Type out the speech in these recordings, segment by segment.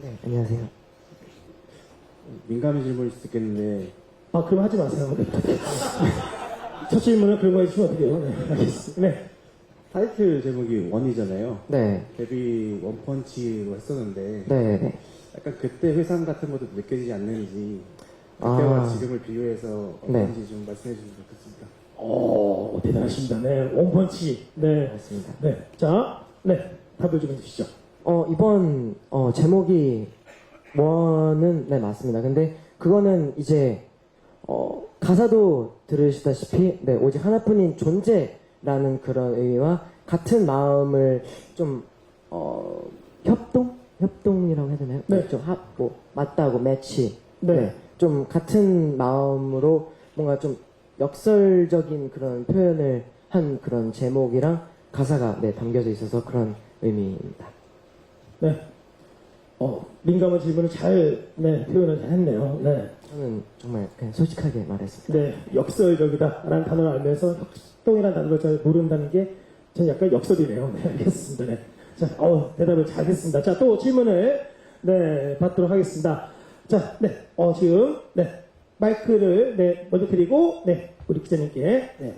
네, 안녕하세요. 민감한 질문일 수도 있겠는데 아, 그럼 하지 마세요. 첫 질문은 그런 거 해주시면 어떡해요? 네, 알겠습니다. 네. 타이틀 제목이 원이잖아요. 네, 데뷔 원펀치로 했었는데 네, 네. 약간 그때 회상 같은 것도 느껴지지 않는지 그때와 아. 지금을 비교해서 네. 어떤지 좀 말씀해 주시면 좋겠습니다. 오, 대단하십니다. 네, 원펀치. 네. 맞습니다. 네. 자, 네. 답을 좀 해주시죠. 어, 이번, 어, 제목이 원은, 네, 맞습니다. 근데 그거는 이제, 어, 가사도 들으시다시피, 네, 오직 하나뿐인 존재라는 그런 의미와 같은 마음을 좀, 어, 협동? 협동이라고 해야 되나요? 네. 좀 합, 뭐, 맞다고, 매치. 네. 좀 같은 마음으로 뭔가 좀 역설적인 그런 표현을 한 그런 제목이랑 가사가 네, 담겨져 있어서 그런 의미입니다. 네. 어, 민감한 질문을 잘, 네, 표현을 잘 했네요. 네. 저는 정말 그냥 솔직하게 말했습니다. 네, 역설적이다라는 단어를 알면서 협동이라는 단어를 잘 모른다는 게 저는 약간 역설이네요. 네, 알겠습니다. 네. 자, 어, 대답을 잘 했습니다. 자, 또 질문을, 네, 받도록 하겠습니다. 자, 네, 어, 지금, 네, 마이크를, 네, 먼저 드리고, 네, 우리 기자님께, 네,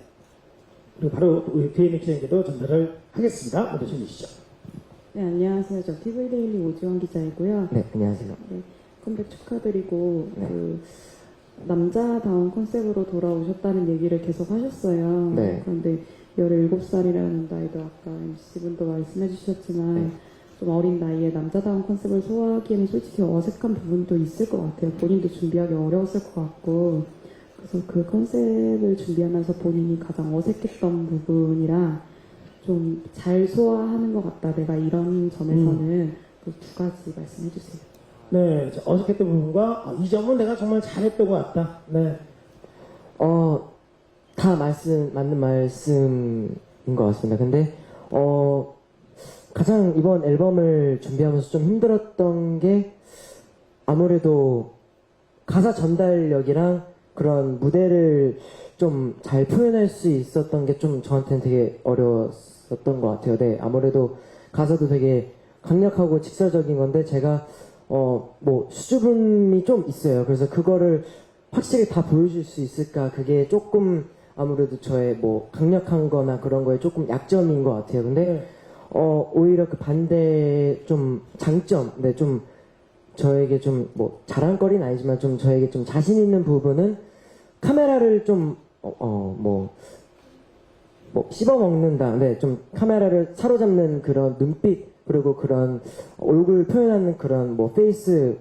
그리고 바로 우리 DMA 기자님께도 전달을 하겠습니다. 먼저 주시죠. 네, 안녕하세요. 저 TV데일리 오지원 기자이고요. 네, 안녕하세요. 네, 컴백 축하드리고, 네. 그, 남자다운 컨셉으로 돌아오셨다는 얘기를 계속 하셨어요. 네. 그런데 17살이라는 나이도 아까 MC분도 말씀해 주셨지만, 네. 좀 어린 나이에 남자다운 컨셉을 소화하기에는 솔직히 어색한 부분도 있을 것 같아요. 본인도 준비하기 어려웠을 것 같고. 그래서 그 컨셉을 준비하면서 본인이 가장 어색했던 부분이랑 좀 잘 소화하는 것 같다. 내가 이런 점에서는 그두 가지 말씀해 주세요. 네, 자, 어색했던 부분과 아, 이 점은 내가 정말 잘했던 것 같다. 네, 어, 다 말씀, 맞는 말씀인 것 같습니다. 근데, 어, 가장 이번 앨범을 준비하면서 좀 힘들었던 게 아무래도 가사 전달력이랑 그런 무대를 좀 잘 표현할 수 있었던 게 좀 저한테는 되게 어려웠었던 것 같아요. 네, 아무래도 가사도 되게 강력하고 직설적인 건데 제가 어, 뭐 수줍음이 좀 있어요. 그래서 그거를 확실히 다 보여줄 수 있을까? 그게 조금 아무래도 저의 뭐 강력한 거나 그런 거에 조금 약점인 것 같아요. 근데 네. 어, 오히려 그 반대 좀 장점, 네, 좀 저에게 좀 뭐 자랑거리는 아니지만 좀 저에게 좀 자신 있는 부분은 카메라를 좀, 어, 어, 뭐, 뭐 씹어먹는다. 네, 좀 카메라를 사로잡는 그런 눈빛, 그리고 그런 얼굴 표현하는 그런 뭐 페이스를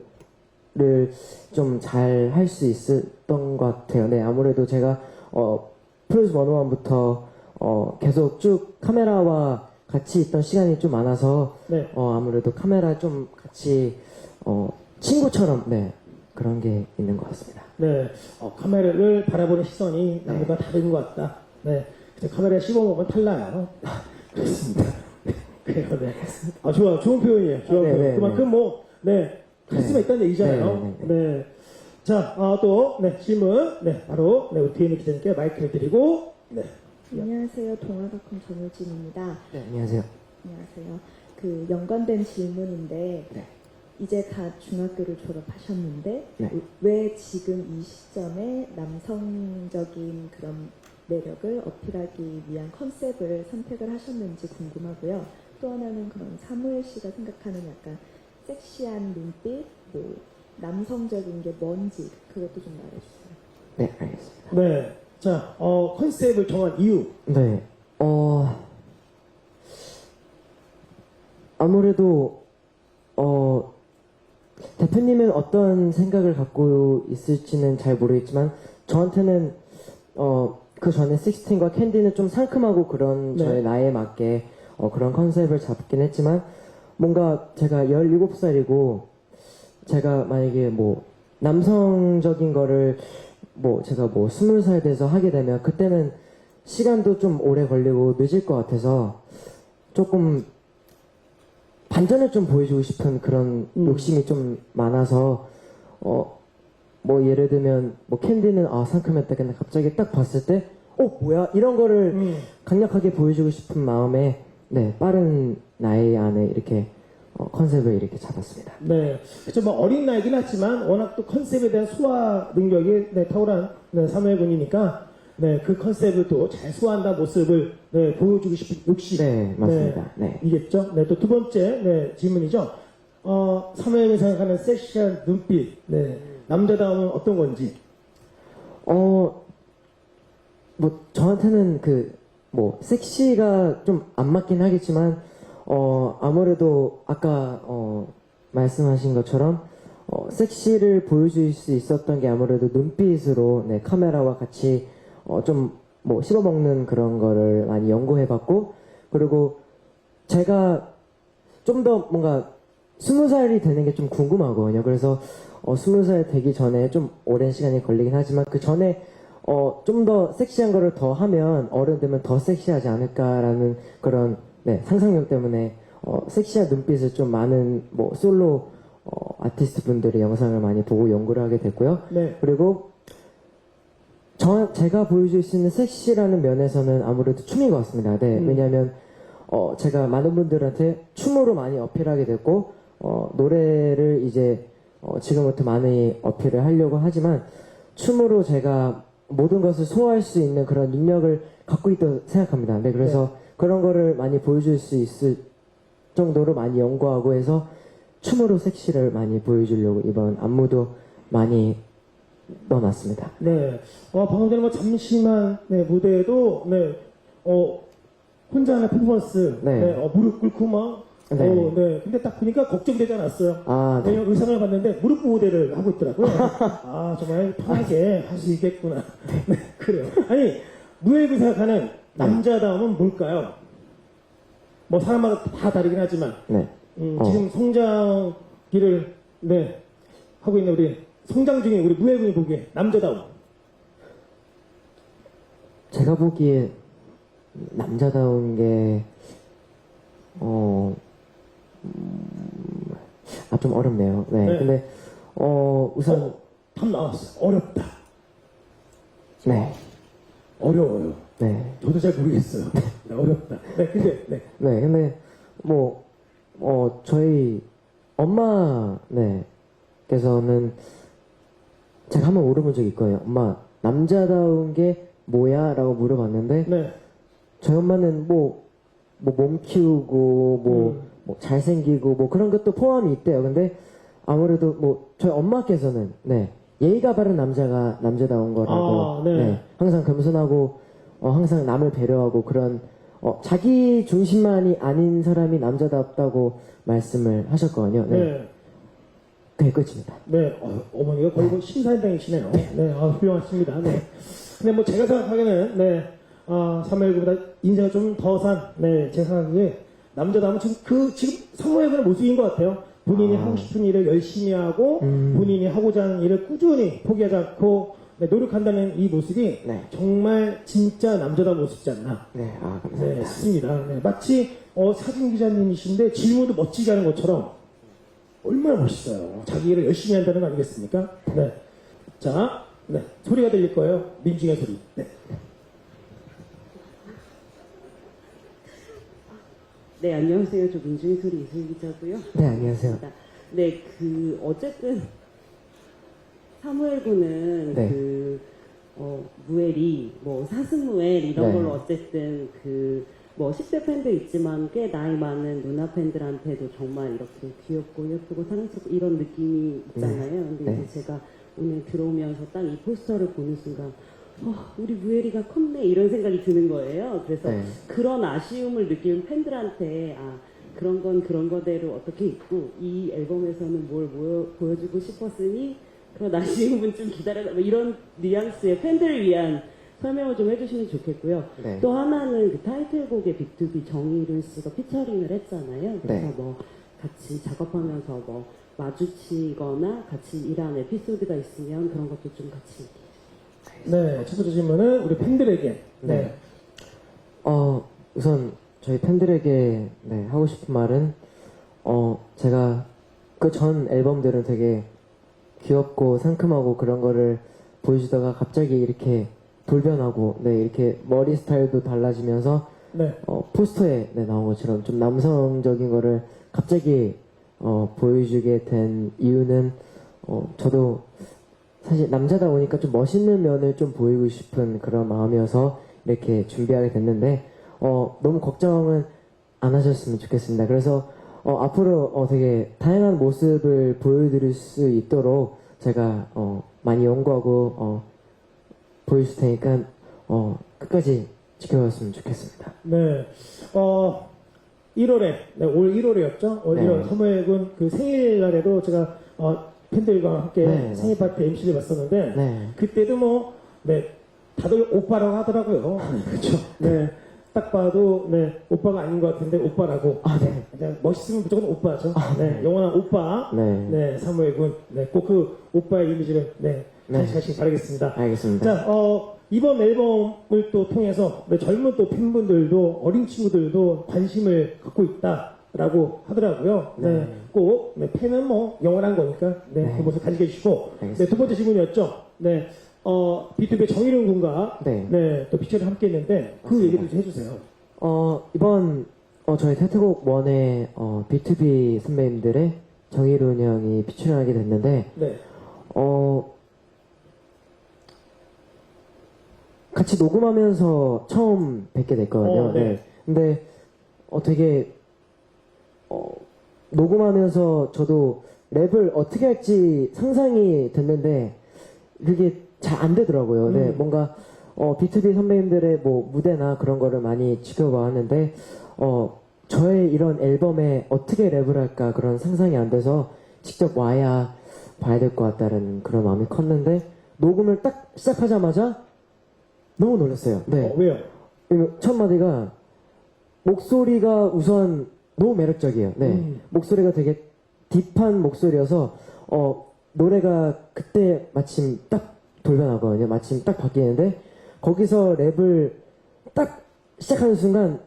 좀 잘 할 수 있었던 것 같아요. 네, 아무래도 제가 어, 프로듀스 101부터 어, 계속 쭉 카메라와 같이 있던 시간이 좀 많아서 네. 어, 아무래도 카메라 좀 같이 어, 친구처럼 네 그런 게 있는 것 같습니다. 네, 어, 카메라를 바라보는 시선이 남들과 다른 것 같다. 네, 근데 카메라에 씹어먹으면 탈나요. 그렇습니다. 네, 그래요, 네. 아, 좋아, 좋은 표현이에요. 좋은 네, 표현. 네, 그만큼 뭐, 네, 카리스마 네. 있다는 얘기잖아요. 네, 네, 네, 자, 아, 또, 네, 질문, 네, 바로, 네, 우리 DM 기자님께 마이크를 드리고, 네, 안녕하세요. 동아닷컴 정효진입니다. 네, 안녕하세요. 안녕하세요. 그 연관된 질문인데 네. 이제 갓 중학교를 졸업하셨는데 네. 왜 지금 이 시점에 남성적인 그런 매력을 어필하기 위한 컨셉을 선택을 하셨는지 궁금하고요. 또 하나는 그런 사무엘 씨가 생각하는 약간 섹시한 눈빛, 뭐 남성적인 게 뭔지 그것도 좀 말해주세요. 네, 알겠습니다. 네. 자, 어, 컨셉을 정한 이유. 네, 어, 아무래도, 어, 대표님은 어떤 생각을 갖고 있을지는 잘 모르겠지만, 저한테는, 어, 그 전에 식스틴과 캔디는 좀 상큼하고 그런 네. 저의 나이에 맞게, 어, 그런 컨셉을 잡긴 했지만, 뭔가 제가 17살이고, 제가 만약에 뭐, 남성적인 거를 뭐 제가 뭐 스물 살 돼서 하게 되면 그때는 시간도 좀 오래 걸리고 늦을 것 같아서 조금 반전을 좀 보여주고 싶은 그런 음. 욕심이 좀 많아서 어 뭐 예를 들면 뭐 캔디는 아 상큼했다 근데 갑자기 딱 봤을 때 어 뭐야 이런 거를 음. 강력하게 보여주고 싶은 마음에 네 빠른 나이 안에 이렇게 어, 컨셉을 이렇게 잡았습니다. 네, 그렇죠. 뭐 어린 나이긴 하지만 워낙 또 컨셉에 대한 소화 능력이 네, 탁월한 네, 사무엘군이니까 네, 그 컨셉을 또 잘 소화한다 모습을 네, 보여주고 싶은 욕심. 네, 맞습니다. 네. 이겠죠. 네, 또 두 번째 네, 질문이죠. 어, 사무엘이 생각하는 섹시한 눈빛, 네, 남자다움은 어떤 건지. 어, 뭐, 저한테는 그, 뭐, 섹시가 좀 안 맞긴 하겠지만, 어, 아무래도 아까, 어, 말씀하신 것처럼, 어, 섹시를 보여줄 수 있었던 게 아무래도 눈빛으로, 네, 카메라와 같이, 어, 좀, 뭐, 씹어먹는 그런 거를 많이 연구해봤고, 그리고 제가 좀 더 뭔가 스무 살이 되는 게 좀 궁금하거든요. 그래서 어, 스무 살 되기 전에 좀 오랜 시간이 걸리긴 하지만 그 전에 어, 좀 더 섹시한 거를 더 하면 어른 되면 더 섹시하지 않을까라는 그런 네, 상상력 때문에 어, 섹시한 눈빛을 좀 많은 뭐 솔로 어, 아티스트 분들의 영상을 많이 보고 연구를 하게 됐고요. 네, 그리고 저 제가 보여줄 수 있는 섹시라는 면에서는 아무래도 춤인 것 같습니다. 네, 음. 왜냐하면 어, 제가 많은 분들한테 춤으로 많이 어필하게 됐고 어, 노래를 이제 어, 지금부터 많이 어필을 하려고 하지만 춤으로 제가 모든 것을 소화할 수 있는 그런 능력을 갖고 있다고 생각합니다. 네, 그래서 그런 거를 많이 보여줄 수 있을 정도로 많이 연구하고 해서 춤으로 섹시를 많이 보여주려고 이번 안무도 많이 넣어놨습니다. 네. 어, 방금 전에 뭐 잠시만 네, 무대에도 네, 어, 혼자 하는 퍼포먼스, 네. 네, 어, 무릎 꿇고 막, 네. 어, 네. 근데 딱 보니까 걱정되지 않았어요. 아, 네. 왜냐면 의상을 봤는데 무릎 무대를 하고 있더라고요. 아, 정말 편하게 할 수 있겠구나. 네, 그래요. 아니, 무엘이 생각하는 남자다움은 뭘까요? 뭐 사람마다 다 다르긴 하지만, 네. 음, 어. 지금 성장기를, 네, 하고 있는 우리, 성장 중인 우리 무엘군이 보기에 남자다움. 제가 보기에 남자다운 게, 어, 음, 아, 좀 어렵네요. 네. 네. 근데, 어, 우선, 어, 답 나왔어요. 어렵다. 네. 어려워요. 네. 저도 잘 모르겠어요. 네, 어렵다. 네, 근데, 네. 네. 근데, 뭐, 어, 저희 엄마, 네. 께서는 제가 한번 물어본 적이 있거든요. 엄마, 남자다운 게 뭐야? 라고 물어봤는데, 네. 저희 엄마는 뭐, 뭐, 몸 키우고, 뭐, 음. 뭐 잘생기고, 뭐, 그런 것도 포함이 있대요. 근데, 아무래도 뭐, 저희 엄마께서는, 네, 예의가 바른 남자가 남자다운 거라고, 아, 네. 항상 겸손하고, 어, 항상 남을 배려하고, 그런, 어, 자기 중심만이 아닌 사람이 남자답다고 말씀을 하셨거든요. 네. 네. 그게 끝입니다. 네, 어, 어머니가 거의 뭐 심사위원장이시네요. 네, 아, 훌륭하십니다. 네. 근데 뭐 제가 생각하기에는, 네, 아, 사무엘보다 인생을 좀 더 산, 네, 제 생각에 남자다움은 지금 그, 지금 사무엘의 모습인 것 같아요. 본인이 아. 하고 싶은 일을 열심히 하고, 음. 본인이 하고자 하는 일을 꾸준히 포기하지 않고, 네, 노력한다는 이 모습이 네. 정말 진짜 남자다운 모습이지 않나. 네, 아, 네, 감사합니다. 싶습니다. 네, 마치 어, 사진 기자님이신데 질문도 멋지게 하는 것처럼 얼마나 멋있어요. 자기 일을 열심히 한다는 거 아니겠습니까? 네. 자, 네, 소리가 들릴 거예요. 민중의 소리. 네. 네, 안녕하세요. 저 민중의 소리 이슬 기자고요. 네, 안녕하세요. 네, 그 어쨌든 사무엘 군은 네. 그 어, 무엘이 뭐 사슴 무엘 이런 네. 걸로 어쨌든 그 뭐 10대 팬도 있지만 꽤 나이 많은 누나 팬들한테도 정말 이렇게 귀엽고 예쁘고 사랑스럽고 이런 느낌이 있잖아요. 근데 네. 이제 제가 오늘 들어오면서 딱 이 포스터를 보는 순간 어, 우리 무엘이가 컸네 이런 생각이 드는 거예요. 그래서 네. 그런 아쉬움을 느끼는 팬들한테 아 그런 건 그런 거대로 어떻게 있고 이 앨범에서는 뭘 보여, 보여주고 싶었으니 그런 아쉬움은 좀 기다려라 뭐 이런 뉘앙스의 팬들을 위한 설명을 좀 해주시면 좋겠고요. 네. 또 하나는 그 타이틀곡의 빅투비 정희를 씨가 피처링을 했잖아요. 그래서 네. 뭐 같이 작업하면서 뭐 마주치거나 같이 일한 에피소드가 있으면 그런 것도 좀 같이 네, 첫 번째 질문은 우리 팬들에게. 네. 네. 어, 우선 저희 팬들에게 네, 하고 싶은 말은 어, 제가 그 전 앨범들은 되게 귀엽고 상큼하고 그런 거를 보여주다가 갑자기 이렇게 돌변하고 네, 이렇게 머리 스타일도 달라지면서 네. 어, 포스터에 네, 나온 것처럼 좀 남성적인 거를 갑자기 어, 보여주게 된 이유는 어, 저도 사실 남자다 보니까 좀 멋있는 면을 좀 보이고 싶은 그런 마음이어서 이렇게 준비하게 됐는데 어, 너무 걱정은 안 하셨으면 좋겠습니다. 그래서 어, 앞으로 어, 되게 다양한 모습을 보여드릴 수 있도록 제가 어, 많이 연구하고 어, 보여줄 테니까 어, 끝까지 지켜봤으면 좋겠습니다. 네, 어, 1월에, 네, 올 1월이었죠? 올 네. 1월 서무의군 그 생일날에도 제가, 어, 팬들과 함께 네, 생일 파티 MC를 봤었는데, 네. 그때도 뭐, 네, 다들 오빠라고 하더라고요. 그렇죠. 네, 딱 봐도, 네, 오빠가 아닌 것 같은데, 오빠라고. 아, 네. 그냥 멋있으면 무조건 오빠죠. 네, 영원한 오빠. 네. 네, 사무엘 군. 네, 꼭 그 오빠의 이미지를, 네, 네. 간직하시기 바라겠습니다. 알겠습니다. 자, 어, 이번 앨범을 또 통해서 네, 젊은 또 팬분들도 어린 친구들도 관심을 갖고 있다라고 하더라고요. 네, 네. 꼭 네, 팬은 뭐 영원한 거니까 네, 네. 그 모습 간직해 주시고 알겠습니다. 네, 두 번째 질문이었죠. 네, 어, 비투비의 정일훈 군과 네. 네, 또 피처를 함께 했는데 그 맞습니다. 얘기도 좀 해주세요. 어, 이번 어, 저희 타이틀곡 1에 어, B2B 선배님들의 정일훈 형이 피처링하게 됐는데 네, 어, 같이 녹음하면서 처음 뵙게 됐거든요. 어, 네. 네. 근데 어, 되게 어, 녹음하면서 저도 랩을 어떻게 할지 상상이 됐는데 그게 잘 안 되더라고요. 네, 음. 뭔가 어, B2B 선배님들의 뭐 무대나 그런 거를 많이 지켜봐왔는데 어, 저의 이런 앨범에 어떻게 랩을 할까 그런 상상이 안 돼서 직접 와야 봐야 될 것 같다는 그런 마음이 컸는데 녹음을 딱 시작하자마자 너무 놀랐어요. 네. 어, 왜요? 첫 마디가 목소리가 우선 너무 매력적이에요. 네. 음. 목소리가 되게 딥한 목소리여서 어 노래가 그때 마침 딱 돌변하거든요. 마침 딱 바뀌는데 거기서 랩을 딱 시작하는 순간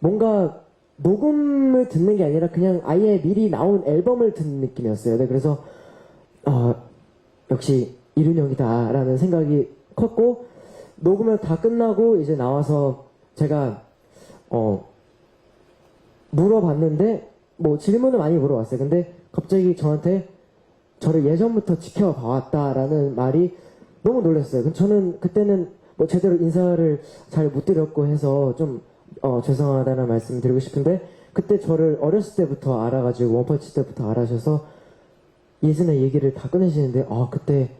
뭔가 녹음을 듣는 게 아니라 그냥 아예 미리 나온 앨범을 듣는 느낌이었어요. 네, 그래서 아 역시 이룬 형이다라는 생각이 컸고 녹음을 다 끝나고 이제 나와서 제가 어 물어봤는데 뭐 질문을 많이 물어봤어요. 근데 갑자기 저한테 저를 예전부터 지켜봐왔다라는 말이 너무 놀랐어요. 저는 그때는 뭐 제대로 인사를 잘 못 드렸고 해서 좀 어, 죄송하다는 말씀 드리고 싶은데 그때 저를 어렸을 때부터 알아가지고 원펀치 때부터 알아셔서 예전의 얘기를 다 꺼내시는데 아 그때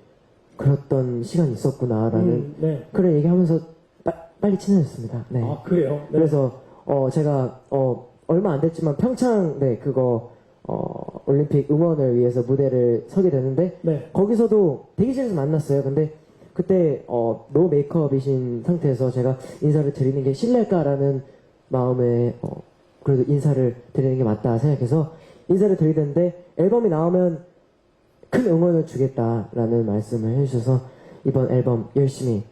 그랬던 시간이 있었구나라는 음, 네. 그런 얘기하면서 빠- 빨리 친해졌습니다. 네. 아, 그래요? 네. 그래서 어 제가 어 얼마 안 됐지만 평창 네 그거 어 올림픽 응원을 위해서 무대를 서게 됐는데 네. 거기서도 대기실에서 만났어요. 근데 그때 어 노 메이크업이신 상태에서 제가 인사를 드리는 게 실례일까라는 마음에 어 그래도 인사를 드리는 게 맞다 생각해서 인사를 드리는데 앨범이 나오면 큰 응원을 주겠다라는 말씀을 해주셔서 이번 앨범 열심히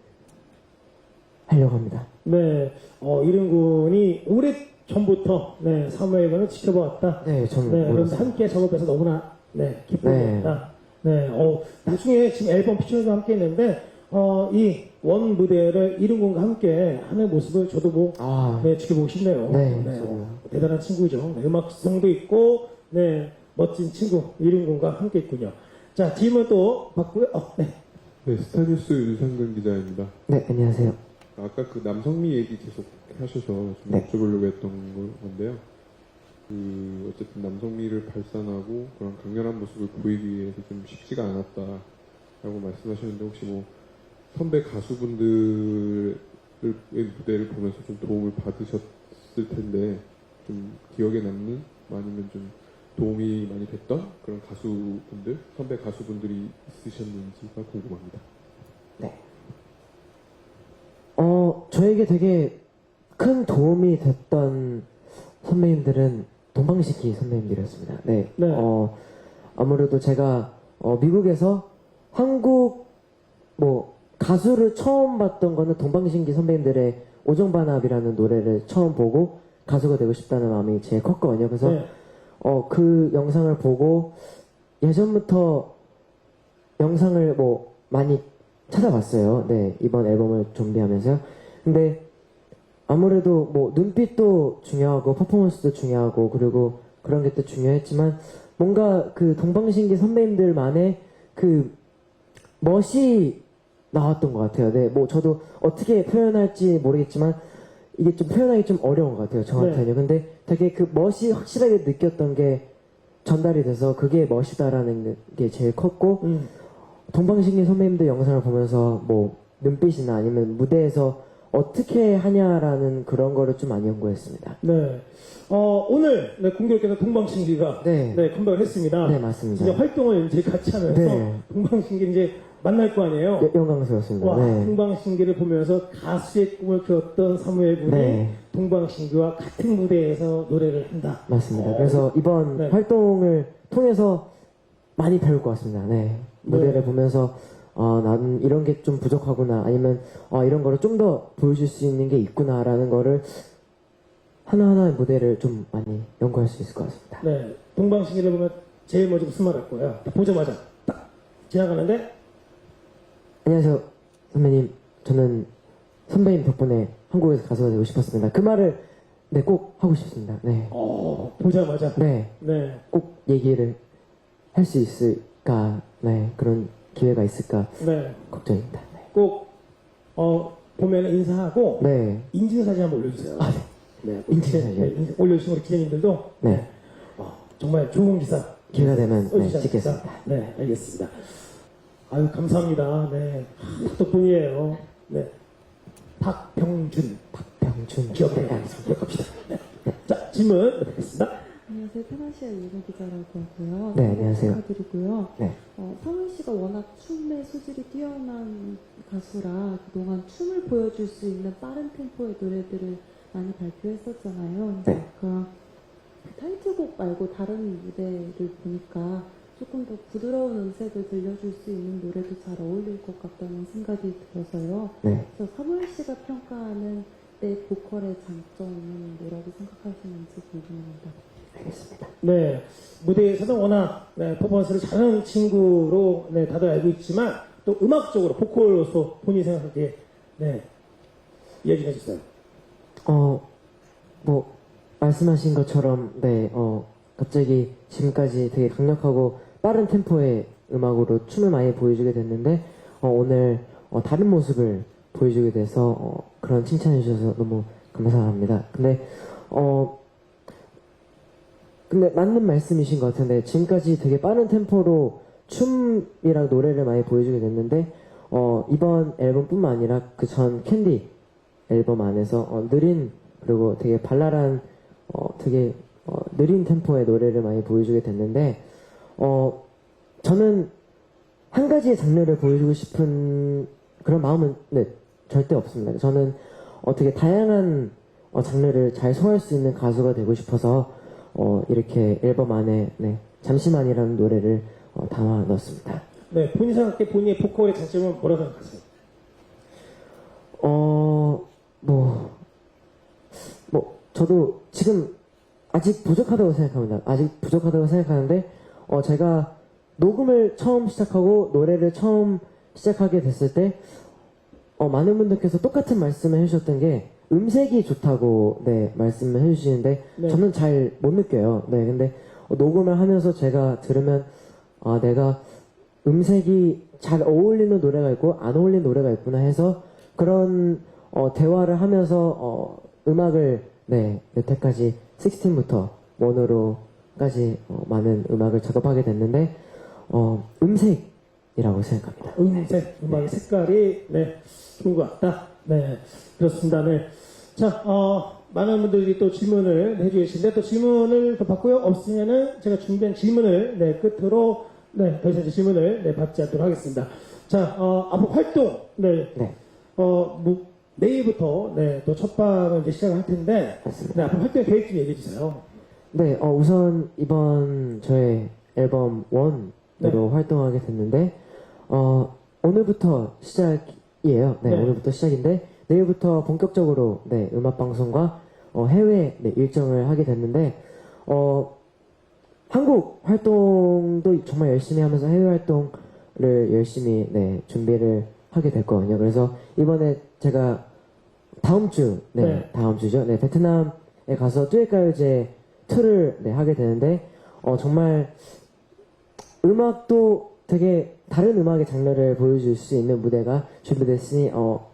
하려고 합니다. 네, 어, 이른 군이 오래 전부터 네, 사무엘군을 지켜봐왔다. 네, 저는 네, 몰랐어요. 함께 작업해서 너무나 네, 네. 기쁘다. 네, 어, 나중에 지금 앨범 피처도 함께 했는데, 어, 이 원 무대를 이른 군과 함께 하는 모습을 저도 뭐, 아, 네, 지켜보고 싶네요. 네, 어, 저도요. 대단한 친구죠. 네, 음악성도 있고, 네, 멋진 친구 이른 군과 함께 있군요. 자, 질문 또 받고요. 어, 네. 네, 스타뉴스 유상근 기자입니다. 네, 안녕하세요. 아까 그 남성미 얘기 계속 하셔서 좀 네. 여쭤보려고 했던 걸- 건데요. 그 어쨌든 남성미를 발산하고 그런 강렬한 모습을 보이기 위해서 좀 쉽지가 않았다라고 말씀하셨는데 혹시 뭐 선배 가수분들의 무대를 보면서 좀 도움을 받으셨을 텐데 좀 기억에 남는 아니면 좀 도움이 많이 됐던 그런 가수분들 선배 가수분들이 있으셨는지가 궁금합니다. 어, 저에게 되게 큰 도움이 됐던 선배님들은 동방시키 선배님들이었습니다. 네. 네. 어, 아무래도 제가 어, 미국에서 한국 뭐 가수를 처음 봤던 거는 동방신기 선배님들의 오정반합이라는 노래를 처음 보고 가수가 되고 싶다는 마음이 제일 컸거든요. 그래서 네. 어, 그 영상을 보고 예전부터 영상을 뭐 많이 찾아봤어요. 네, 이번 앨범을 준비하면서요. 근데 아무래도 뭐 눈빛도 중요하고 퍼포먼스도 중요하고 그리고 그런 게 또 중요했지만 뭔가 그 동방신기 선배님들만의 그 멋이 나왔던 것 같아요. 네, 뭐 저도 어떻게 표현할지 모르겠지만 이게 좀 표현하기 좀 어려운 것 같아요. 저한테는. 근데 되게 그 멋이 확실하게 느꼈던 게 전달이 돼서 그게 멋이다라는 게 제일 컸고 음. 동방신기 선배님들 영상을 보면서 뭐 눈빛이나 아니면 무대에서 어떻게 하냐라는 그런 거를 좀 많이 연구했습니다. 네. 어, 오늘 네, 공교롭게도 동방신기가 네. 네, 컴백을 했습니다. 네, 맞습니다. 이제 활동을 이제 같이 하면서 네. 동방신기 이제 만날 거 아니에요. 여- 영광스러웠습니다. 와, 네. 동방신기를 보면서 가수의 꿈을 키웠던 사무엘 군이 네. 동방신기와 같은 무대에서 노래를 한다. 맞습니다. 어, 그래서 이번 네. 활동을 통해서 많이 배울 것 같습니다. 네. 무대를 네. 보면서 어, 나는 이런 게 좀 부족하구나 아니면 어, 이런 거를 좀 더 보여줄 수 있는 게 있구나라는 거를 하나하나의 무대를 좀 많이 연구할 수 있을 것 같습니다. 네, 동방신기를 보면 제일 먼저 무슨 말 할 거야? 딱 보자마자 딱 지나가는데 안녕하세요 선배님 저는 선배님 덕분에 한국에서 가수가 되고 싶었습니다. 그 말을 네, 꼭 하고 싶습니다. 네. 어, 보자마자 네. 네, 꼭 얘기를 할 수 있을까 네, 그런 기회가 있을까 네, 걱정입니다. 꼭 어, 보면 인사하고 네. 인증사진 한번 올려주세요. 아, 네, 인증사진. 네, 인증- 올려주신 우리 기자님들도 네. 어, 정말 좋은 기사 기회가 되면 네, 써주지 찍겠습니다. 네, 알겠습니다. 아유, 감사합니다. 네, 하, 덕분이에요. 네, 박병준, 병준 기억해 기억합시다. 네. 자, 질문 드리겠습니다. 안녕하세요. 페나시아 유노 기자라고 하고요. 네, 안녕하세요. 축하드리고요. 네. 어, 성훈 씨가 워낙 춤의 소질이 뛰어난 가수라 그동안 춤을 보여줄 수 있는 빠른 템포의 노래들을 많이 발표했었잖아요. 네. 아까 그 타이틀곡 말고 다른 무대를 보니까 조금 더 부드러운 음색을 들려줄 수 있는 노래도 잘 어울릴 것 같다는 생각이 들어서요. 네. 그래서 사무엘 씨가 평가하는 내 보컬의 장점은 뭐라고 생각하시는지 궁금합니다. 알겠습니다. 네, 무대에서는 워낙 네, 퍼포먼스를 잘하는 친구로 네, 다들 알고 있지만 또 음악적으로 보컬로서 본인이 생각하기에 네, 이야기 해 주세요. 어, 뭐, 말씀하신 것처럼, 네, 어, 갑자기 지금까지 되게 강력하고 빠른 템포의 음악으로 춤을 많이 보여주게 됐는데, 어, 오늘 어, 다른 모습을 보여주게 돼서, 어, 그런 칭찬해 주셔서 너무 감사합니다. 근데, 어, 근데 맞는 말씀이신 것 같은데, 지금까지 되게 빠른 템포로 춤이랑 노래를 많이 보여주게 됐는데, 어, 이번 앨범뿐만 아니라 그 전 캔디 앨범 안에서 어, 느린 그리고 되게 발랄한 어, 되게 어, 느린 템포의 노래를 많이 보여주게 됐는데 어, 저는 한 가지의 장르를 보여주고 싶은 그런 마음은 네, 절대 없습니다. 저는 어, 되게 다양한 어, 장르를 잘 소화할 수 있는 가수가 되고 싶어서 어, 이렇게 앨범 안에 네, 잠시만이라는 노래를 어, 담아 넣었습니다. 네, 본인 생각에 본인의 보컬의 장점은 뭐라고 생각하세요? 어, 뭐, 뭐, 저도 지금 아직 부족하다고 생각합니다. 아직 부족하다고 생각하는데, 어, 제가 녹음을 처음 시작하고 노래를 처음 시작하게 됐을 때, 어, 많은 분들께서 똑같은 말씀을 해주셨던 게, 음색이 좋다고, 네, 말씀을 해주시는데, 네. 저는 잘 못 느껴요. 네, 근데 어, 녹음을 하면서 제가 들으면, 아, 내가 음색이 잘 어울리는 노래가 있고, 안 어울리는 노래가 있구나 해서, 그런 어, 대화를 하면서 어, 음악을 네 여태까지 16부터 원으로 까지 어, 많은 음악을 작업하게 됐는데 어, 음색이라고 생각합니다. 음색, 음악의 색깔이 네, 좋은 것 같다. 네, 그렇습니다. 네. 자, 어, 많은 분들이 또 질문을 해주시는데 또 질문을 더 받고요. 없으면은 제가 준비한 질문을 네, 끝으로 네, 더 이상 이제 질문을 네, 받지 않도록 하겠습니다. 자, 어, 앞으로 활동, 네, 네, 어, 뭐, 내일부터 네, 또 첫 방을 이제 시작을 할 텐데 맞습니다. 네, 앞으로 활동 계획 좀 얘기해 주세요. 네, 어, 우선 이번 저의 앨범 원으로 네. 활동하게 됐는데 어, 오늘부터 시작이에요. 네, 네. 오늘부터 시작인데 내일부터 본격적으로 네, 음악 방송과 어, 해외 네, 일정을 하게 됐는데 어, 한국 활동도 정말 열심히 하면서 해외 활동을 열심히 네, 준비를 하게 됐거든요. 그래서 이번에 제가 다음 주, 네, 네. 다음 주죠. 네, 베트남에 가서 듀엣 가요제 2를 네, 하게 되는데, 어, 정말 음악도 되게 다른 음악의 장르를 보여줄 수 있는 무대가 준비됐으니 어,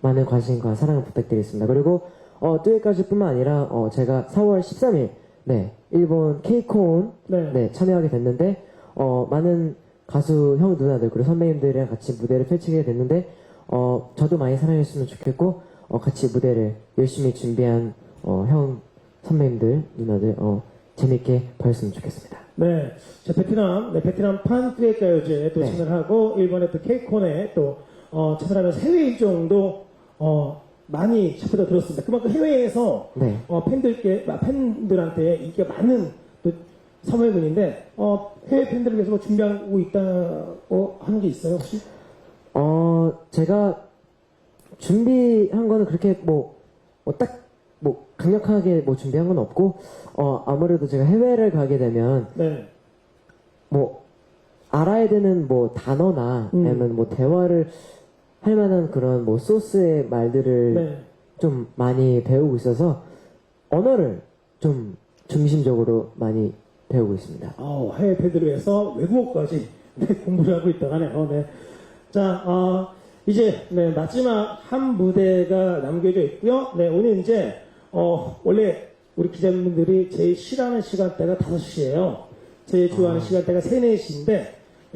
많은 관심과 사랑을 부탁드리겠습니다. 그리고 어, 듀엣까지뿐만 아니라 어, 제가 4월 13일 네 일본 케이콘 네. 네, 참여하게 됐는데 어, 많은 가수 형 누나들 그리고 선배님들이랑 같이 무대를 펼치게 됐는데 어, 저도 많이 사랑했으면 좋겠고 어, 같이 무대를 열심히 준비한 어, 형 선배님들 누나들 어, 재밌게 봐줬으면 좋겠습니다. 네, 자, 베트남, 네, 베트남 판 듀엣가요제에 또 네. 참여를 하고, 일본의 또 케이콘에 또, 어, 참여하면서 해외 일정도, 어, 많이 잡혀다 들었습니다. 그만큼 해외에서, 네. 어, 팬들께, 아, 팬들한테 인기가 많은 또 사모예군인데, 어, 해외 팬들을 위해서 뭐 준비하고 있다고 하는 게 있어요, 혹시? 어, 제가 준비한 거는 그렇게 뭐, 뭐 딱, 뭐, 강력하게 뭐 준비한 건 없고, 어, 아무래도 제가 해외를 가게 되면, 네. 뭐, 알아야 되는 뭐 단어나, 음. 아니면 뭐 대화를 할 만한 그런 뭐 소스의 말들을 네. 좀 많이 배우고 있어서, 언어를 좀 중심적으로 많이 배우고 있습니다. 어, 해외 팬들을 위해서 외국어까지 네, 공부를 하고 있다고 하네요. 네. 자, 어, 이제 네, 마지막 한 무대가 남겨져 있고요. 네, 오늘 이제 어, 원래 우리 기자분들이 제일 싫어하는 시간대가 5시예요. 제일 좋아하는 시간대가 3, 4시인데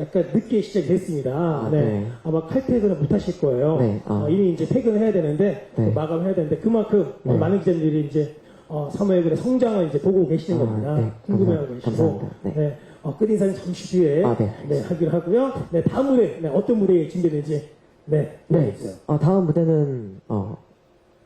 약간 늦게 시작이 됐습니다. 아, 네. 네. 아마 칼퇴근을 못 하실 거예요. 네, 아. 어, 이미 이제 퇴근을 해야 되는데 네. 마감을 해야 되는데 그만큼 어, 네. 많은 기자님들이 이제 어, 사무엘의 성장을 이제 보고 계시는 아, 겁니다. 네. 궁금해하고 계시고. 네. 네. 어, 끝인사는 잠시 뒤에 아, 네. 네, 하기로 하고요. 네, 다음 무대 네, 어떤 무대 준비되는지 네, 네. 어, 다음 무대는, 어,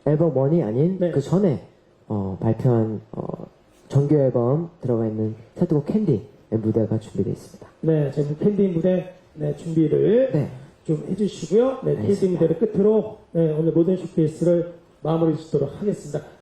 앨범 1이 아닌 네. 그 전에, 어, 발표한, 어, 정규 앨범 들어가 있는 타투곡 캔디의 무대가 준비되어 있습니다. 네, 지금 캔디 무대 네, 준비를 네. 좀 해주시고요. 네, 캔디 알겠습니다. 무대를 끝으로 네, 오늘 모든 쇼케이스를 마무리 짓도록 하겠습니다.